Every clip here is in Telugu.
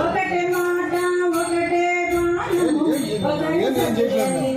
ఒకటే మాట ఒకటే గానము ఒకటే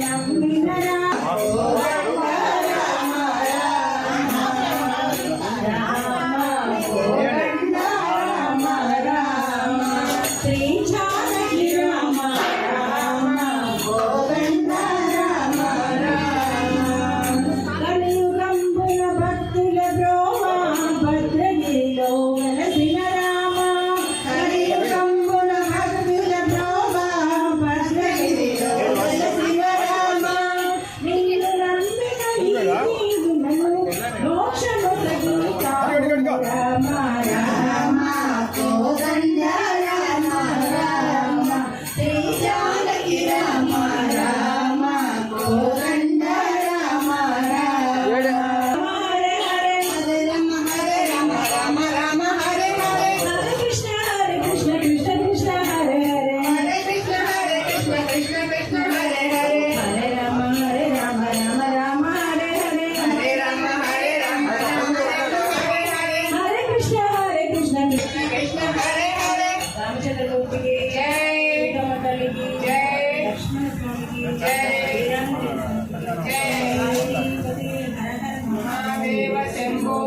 రామ రామ శంభో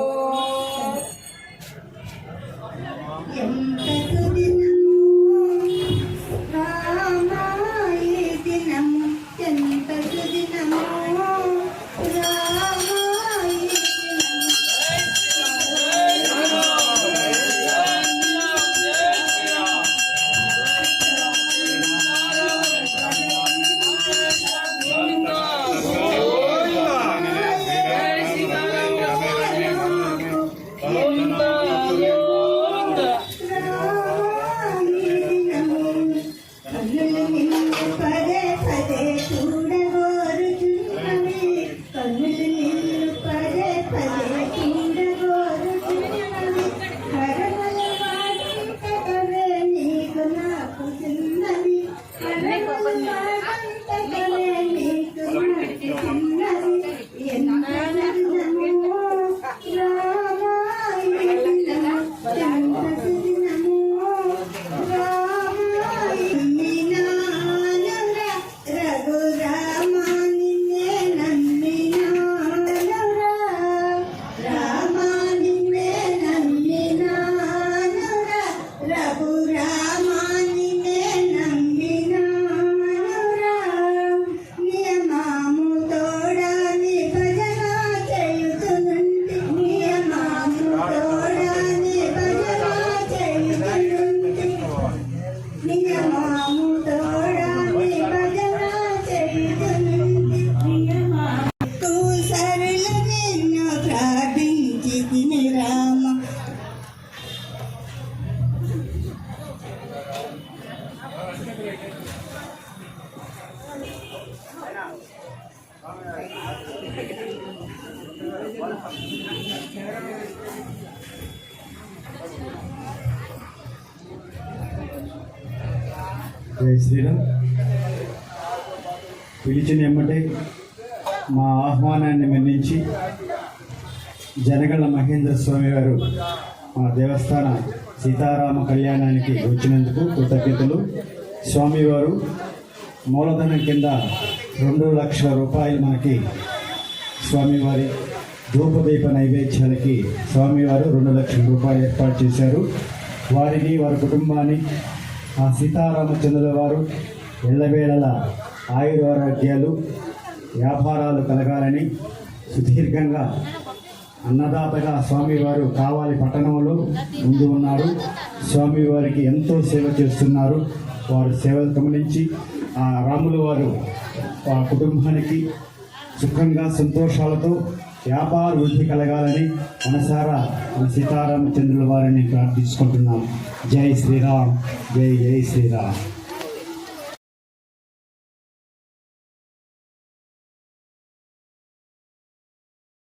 జై శ్రీరామ్. పిలిచిన ఎమ్మటే మా ఆహ్వానాన్ని మన్నించి జనగల మహేంద్ర స్వామి గారు మా దేవస్థాన సీతారామ కళ్యాణానికి వచ్చినందుకు కృతజ్ఞతలు. స్వామివారు మూలధనం కింద రెండు లక్షల రూపాయలు మనకి స్వామివారి ధూపదీప నైవేద్యాలకి స్వామివారు రెండు లక్షల రూపాయలు ఏర్పాటు చేశారు. వారిని వారి కుటుంబాన్ని ఆ సీతారామచంద్రుల వారు ఎల్లవేళల ఆయురారోగ్యాలు వ్యాపారాలు కలగాలని సుదీర్ఘంగా అన్నదాతగా స్వామివారు కావాలి పట్టణంలో ముందు ఉన్నారు. స్వామివారికి ఎంతో సేవ చేస్తున్నారు. వారు సేవలు గమనించి ఆ రాముల వారు ఆ కుటుంబానికి సుఖంగా సంతోషాలతో వ్యాపార వృద్ధి కలగాలని మనసారా మన సీతారామచంద్రుల వారిని ప్రార్థించుకుంటున్నాం. జై శ్రీరామ్ జై జై శ్రీరామ్.